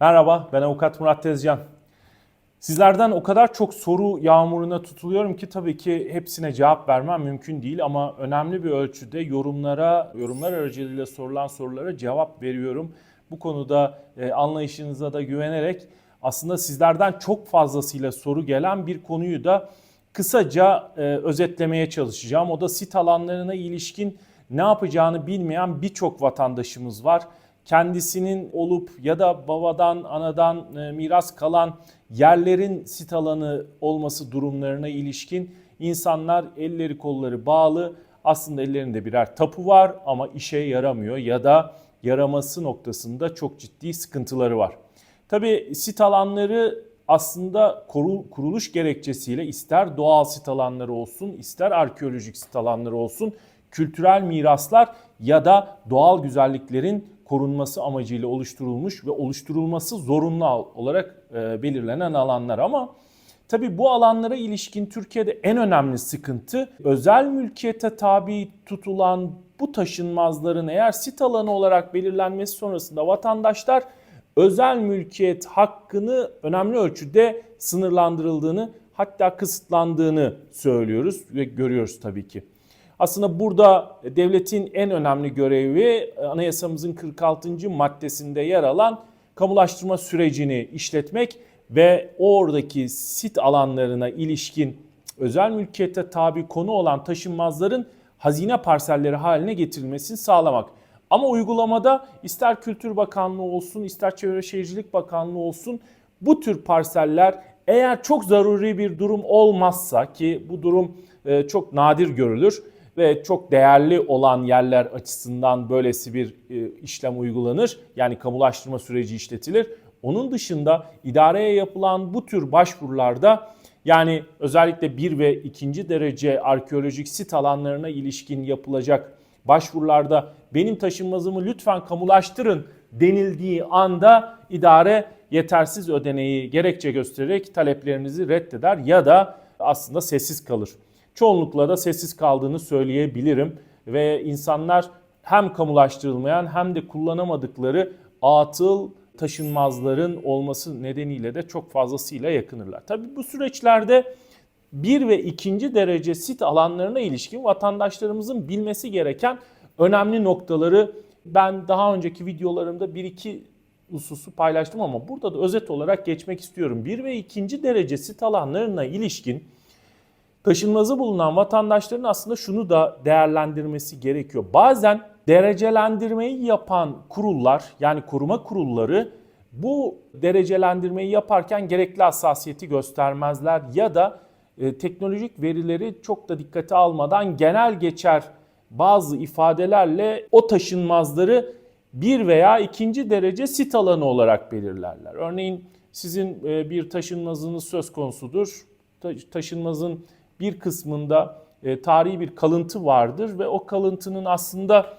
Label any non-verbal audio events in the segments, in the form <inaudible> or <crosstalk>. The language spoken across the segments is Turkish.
Merhaba, ben avukat Murat Tezcan. Sizlerden o kadar çok soru yağmuruna tutuluyorum ki tabii ki hepsine cevap vermem mümkün değil ama önemli bir ölçüde yorumlara, yorumlar aracılığıyla sorulan sorulara cevap veriyorum. Bu konuda e, anlayışınıza da güvenerek aslında sizlerden çok fazlasıyla soru gelen bir konuyu da kısaca e, özetlemeye çalışacağım. O da sit alanlarına ilişkin ne yapacağını bilmeyen birçok vatandaşımız var kendisinin olup ya da babadan anadan e, miras kalan yerlerin sit alanı olması durumlarına ilişkin insanlar elleri kolları bağlı aslında ellerinde birer tapu var ama işe yaramıyor ya da yaraması noktasında çok ciddi sıkıntıları var. Tabi sit alanları aslında kuruluş gerekçesiyle ister doğal sit alanları olsun ister arkeolojik sit alanları olsun kültürel miraslar ya da doğal güzelliklerin korunması amacıyla oluşturulmuş ve oluşturulması zorunlu olarak e, belirlenen alanlar ama tabi bu alanlara ilişkin Türkiye'de en önemli sıkıntı özel mülkiyete tabi tutulan bu taşınmazların eğer sit alanı olarak belirlenmesi sonrasında vatandaşlar özel mülkiyet hakkını önemli ölçüde sınırlandırıldığını hatta kısıtlandığını söylüyoruz ve görüyoruz tabii ki. Aslında burada devletin en önemli görevi anayasamızın 46. maddesinde yer alan kamulaştırma sürecini işletmek ve oradaki sit alanlarına ilişkin özel mülkiyete tabi konu olan taşınmazların hazine parselleri haline getirilmesini sağlamak. Ama uygulamada ister Kültür Bakanlığı olsun, ister Çevre Şehircilik Bakanlığı olsun bu tür parseller eğer çok zaruri bir durum olmazsa ki bu durum çok nadir görülür ve çok değerli olan yerler açısından böylesi bir e, işlem uygulanır. Yani kamulaştırma süreci işletilir. Onun dışında idareye yapılan bu tür başvurularda yani özellikle bir ve ikinci derece arkeolojik sit alanlarına ilişkin yapılacak başvurularda benim taşınmazımı lütfen kamulaştırın denildiği anda idare yetersiz ödeneği gerekçe göstererek taleplerinizi reddeder ya da aslında sessiz kalır çoğunlukla da sessiz kaldığını söyleyebilirim. Ve insanlar hem kamulaştırılmayan hem de kullanamadıkları atıl taşınmazların olması nedeniyle de çok fazlasıyla yakınırlar. Tabii bu süreçlerde bir ve ikinci derece sit alanlarına ilişkin vatandaşlarımızın bilmesi gereken önemli noktaları ben daha önceki videolarımda bir iki hususu paylaştım ama burada da özet olarak geçmek istiyorum. Bir ve ikinci derece sit alanlarına ilişkin taşınmazı bulunan vatandaşların aslında şunu da değerlendirmesi gerekiyor. Bazen derecelendirmeyi yapan kurullar yani koruma kurulları bu derecelendirmeyi yaparken gerekli hassasiyeti göstermezler ya da e, teknolojik verileri çok da dikkate almadan genel geçer bazı ifadelerle o taşınmazları bir veya ikinci derece sit alanı olarak belirlerler. Örneğin sizin e, bir taşınmazınız söz konusudur. Taşınmazın bir kısmında e, tarihi bir kalıntı vardır ve o kalıntının aslında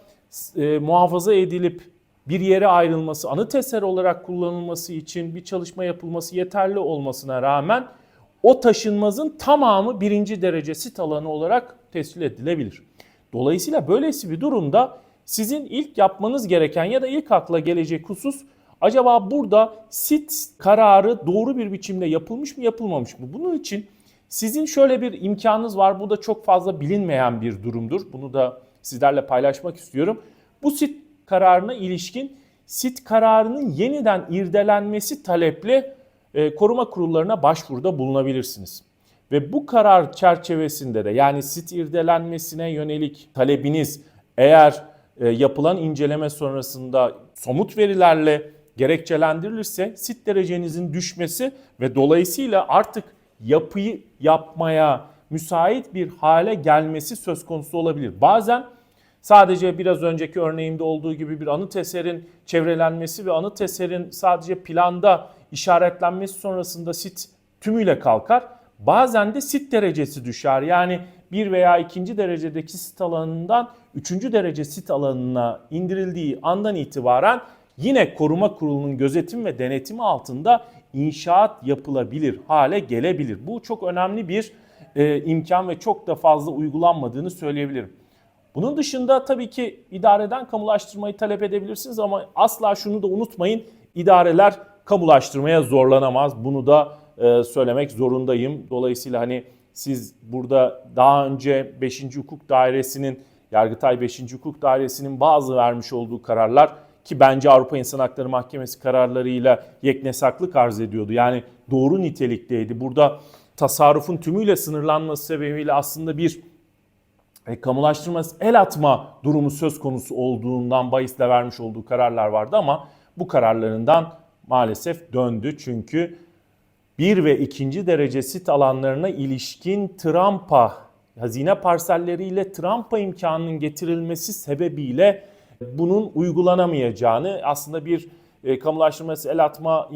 e, muhafaza edilip bir yere ayrılması, anıt eser olarak kullanılması için bir çalışma yapılması yeterli olmasına rağmen o taşınmazın tamamı birinci derece sit alanı olarak tescil edilebilir. Dolayısıyla böylesi bir durumda sizin ilk yapmanız gereken ya da ilk akla gelecek husus acaba burada sit kararı doğru bir biçimde yapılmış mı yapılmamış mı? Bunun için sizin şöyle bir imkanınız var. Bu da çok fazla bilinmeyen bir durumdur. Bunu da sizlerle paylaşmak istiyorum. Bu sit kararına ilişkin sit kararının yeniden irdelenmesi taleple e, koruma kurullarına başvuruda bulunabilirsiniz. Ve bu karar çerçevesinde de yani sit irdelenmesine yönelik talebiniz eğer e, yapılan inceleme sonrasında somut verilerle gerekçelendirilirse sit derecenizin düşmesi ve dolayısıyla artık yapıyı yapmaya müsait bir hale gelmesi söz konusu olabilir. Bazen sadece biraz önceki örneğimde olduğu gibi bir anıt eserin çevrelenmesi ve anıt eserin sadece planda işaretlenmesi sonrasında sit tümüyle kalkar. Bazen de sit derecesi düşer. Yani bir veya ikinci derecedeki sit alanından üçüncü derece sit alanına indirildiği andan itibaren yine koruma kurulunun gözetim ve denetimi altında inşaat yapılabilir hale gelebilir. Bu çok önemli bir e, imkan ve çok da fazla uygulanmadığını söyleyebilirim. Bunun dışında tabii ki idareden kamulaştırmayı talep edebilirsiniz ama asla şunu da unutmayın. İdareler kamulaştırmaya zorlanamaz. Bunu da e, söylemek zorundayım. Dolayısıyla hani siz burada daha önce 5. Hukuk Dairesi'nin Yargıtay 5. Hukuk Dairesi'nin bazı vermiş olduğu kararlar ki bence Avrupa İnsan Hakları Mahkemesi kararlarıyla yeknesaklık arz ediyordu. Yani doğru nitelikteydi. Burada tasarrufun tümüyle sınırlanması sebebiyle aslında bir e, kamulaştırması el atma durumu söz konusu olduğundan bahisle vermiş olduğu kararlar vardı ama bu kararlarından maalesef döndü. Çünkü bir ve ikinci derece sit alanlarına ilişkin trampa, hazine parselleriyle trampa imkanının getirilmesi sebebiyle bunun uygulanamayacağını aslında bir e, kamulaştırması el atma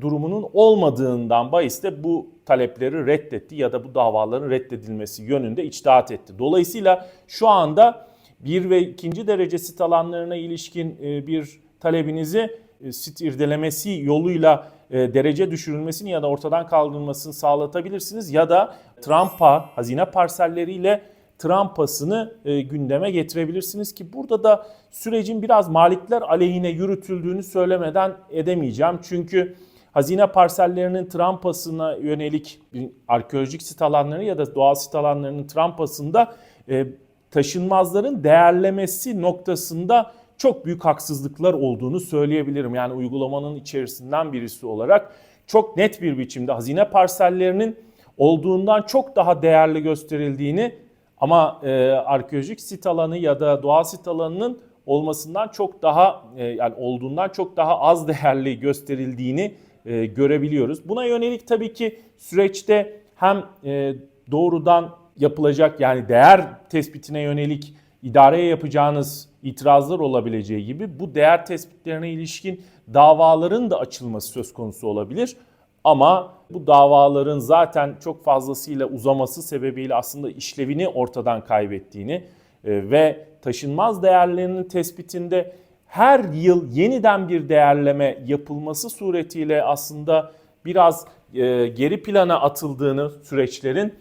durumunun olmadığından bahisle bu talepleri reddetti ya da bu davaların reddedilmesi yönünde içtihat etti. Dolayısıyla şu anda bir ve ikinci derece sit alanlarına ilişkin e, bir talebinizi e, sit irdelemesi yoluyla e, derece düşürülmesini ya da ortadan kaldırılmasını sağlatabilirsiniz ya da Trump'a hazine parselleriyle Trump'asını e, gündeme getirebilirsiniz ki burada da sürecin biraz malikler aleyhine yürütüldüğünü söylemeden edemeyeceğim. Çünkü hazine parsellerinin Trump'asına yönelik arkeolojik sit alanları ya da doğal sit alanlarının Trump'asında e, taşınmazların değerlemesi noktasında çok büyük haksızlıklar olduğunu söyleyebilirim. Yani uygulamanın içerisinden birisi olarak çok net bir biçimde hazine parsellerinin olduğundan çok daha değerli gösterildiğini ama e, arkeolojik sit alanı ya da doğal sit alanının olmasından çok daha e, yani olduğundan çok daha az <laughs> değerli gösterildiğini e, görebiliyoruz. Buna yönelik tabii ki süreçte hem e, doğrudan yapılacak yani değer tespitine yönelik idareye yapacağınız itirazlar olabileceği gibi bu değer tespitlerine ilişkin davaların da açılması söz konusu olabilir. Ama bu davaların zaten çok fazlasıyla uzaması sebebiyle aslında işlevini ortadan kaybettiğini e, ve taşınmaz değerlerinin tespitinde her yıl yeniden bir değerleme yapılması suretiyle aslında biraz e, geri plana atıldığını süreçlerin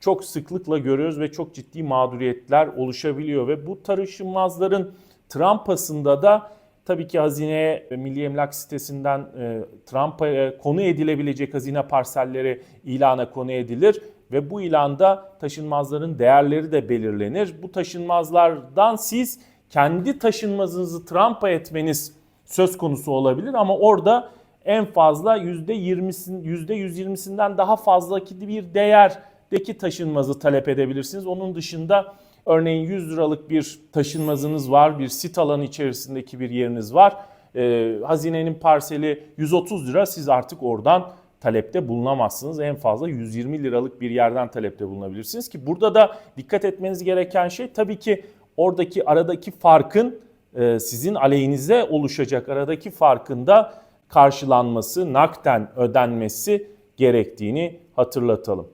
çok sıklıkla görüyoruz ve çok ciddi mağduriyetler oluşabiliyor. Ve bu taşınmazların trampasında da tabii ki hazineye e, Milli Emlak sitesinden e, Trump'a konu edilebilecek hazine parselleri ilana konu edilir ve bu ilanda taşınmazların değerleri de belirlenir. Bu taşınmazlardan siz kendi taşınmazınızı Trump'a etmeniz söz konusu olabilir ama orada en fazla %20'sin %120'sinden daha fazlaki bir değerdeki taşınmazı talep edebilirsiniz. Onun dışında Örneğin 100 liralık bir taşınmazınız var, bir sit alanı içerisindeki bir yeriniz var. Ee, hazinenin parseli 130 lira siz artık oradan talepte bulunamazsınız. En fazla 120 liralık bir yerden talepte bulunabilirsiniz ki burada da dikkat etmeniz gereken şey tabii ki oradaki aradaki farkın e, sizin aleyhinize oluşacak aradaki farkında karşılanması, nakden ödenmesi gerektiğini hatırlatalım.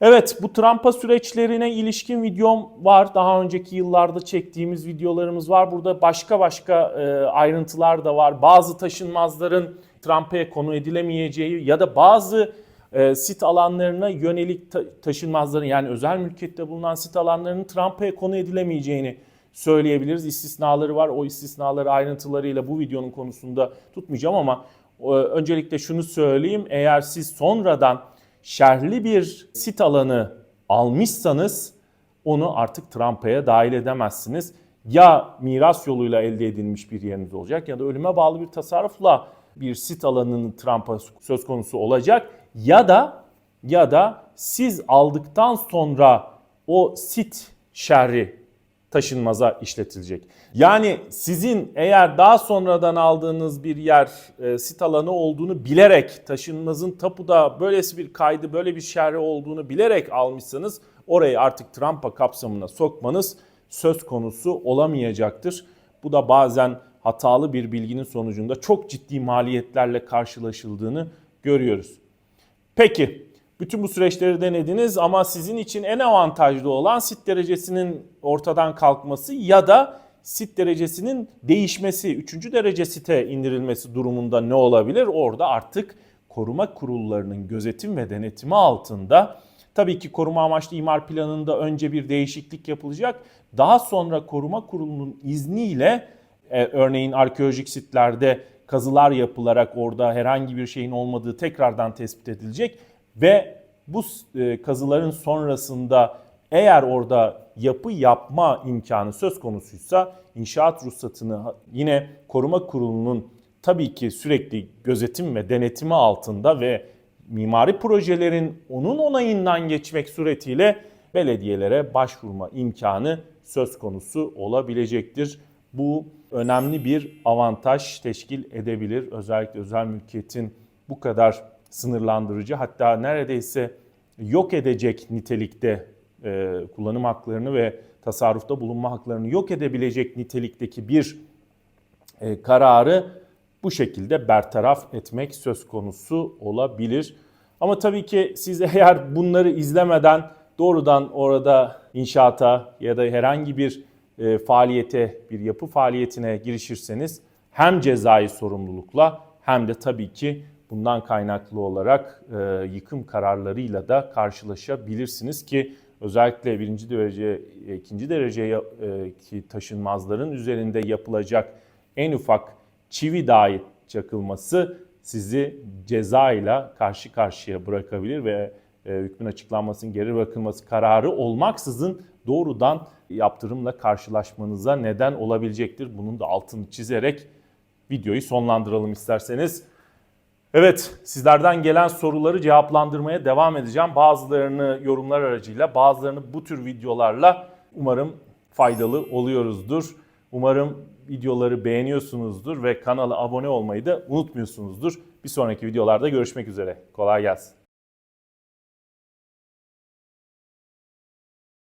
Evet bu Trump'a süreçlerine ilişkin videom var. Daha önceki yıllarda çektiğimiz videolarımız var. Burada başka başka e, ayrıntılar da var. Bazı taşınmazların Trump'a konu edilemeyeceği ya da bazı e, sit alanlarına yönelik ta- taşınmazların yani özel mülkiyette bulunan sit alanlarının Trump'a konu edilemeyeceğini söyleyebiliriz. İstisnaları var. O istisnaları ayrıntılarıyla bu videonun konusunda tutmayacağım ama e, öncelikle şunu söyleyeyim. Eğer siz sonradan şerhli bir sit alanı almışsanız onu artık trampaya dahil edemezsiniz. Ya miras yoluyla elde edilmiş bir yeriniz olacak ya da ölüme bağlı bir tasarrufla bir sit alanının trampa söz konusu olacak ya da ya da siz aldıktan sonra o sit şerri taşınmaza işletilecek. Yani sizin eğer daha sonradan aldığınız bir yer e, sit alanı olduğunu bilerek taşınmazın tapuda böylesi bir kaydı böyle bir şerri olduğunu bilerek almışsanız orayı artık Trump'a kapsamına sokmanız söz konusu olamayacaktır. Bu da bazen hatalı bir bilginin sonucunda çok ciddi maliyetlerle karşılaşıldığını görüyoruz. Peki bütün bu süreçleri denediniz ama sizin için en avantajlı olan sit derecesinin ortadan kalkması ya da sit derecesinin değişmesi, 3. derece site indirilmesi durumunda ne olabilir? Orada artık koruma kurullarının gözetim ve denetimi altında tabii ki koruma amaçlı imar planında önce bir değişiklik yapılacak. Daha sonra koruma kurulunun izniyle e, örneğin arkeolojik sitlerde kazılar yapılarak orada herhangi bir şeyin olmadığı tekrardan tespit edilecek ve bu e, kazıların sonrasında eğer orada yapı yapma imkanı söz konusuysa inşaat ruhsatını yine koruma kurulunun tabii ki sürekli gözetim ve denetimi altında ve mimari projelerin onun onayından geçmek suretiyle belediyelere başvurma imkanı söz konusu olabilecektir. Bu önemli bir avantaj teşkil edebilir. Özellikle özel mülkiyetin bu kadar sınırlandırıcı hatta neredeyse yok edecek nitelikte e, kullanım haklarını ve tasarrufta bulunma haklarını yok edebilecek nitelikteki bir e, kararı bu şekilde bertaraf etmek söz konusu olabilir. Ama tabii ki siz <laughs> eğer bunları izlemeden doğrudan orada inşaata ya da herhangi bir e, faaliyete, bir yapı faaliyetine girişirseniz hem cezai sorumlulukla hem de tabii ki bundan kaynaklı olarak e, yıkım kararlarıyla da karşılaşabilirsiniz ki özellikle birinci derece, ikinci dereceye e, ki taşınmazların üzerinde yapılacak en ufak çivi dahi çakılması sizi ceza ile karşı karşıya bırakabilir ve e, hükmün açıklanmasının geri bırakılması kararı olmaksızın doğrudan yaptırımla karşılaşmanıza neden olabilecektir. Bunun da altını çizerek videoyu sonlandıralım isterseniz. Evet, sizlerden gelen soruları cevaplandırmaya devam edeceğim. Bazılarını yorumlar aracıyla, bazılarını bu tür videolarla umarım faydalı oluyoruzdur. Umarım videoları beğeniyorsunuzdur ve kanala abone olmayı da unutmuyorsunuzdur. Bir sonraki videolarda görüşmek üzere. Kolay gelsin.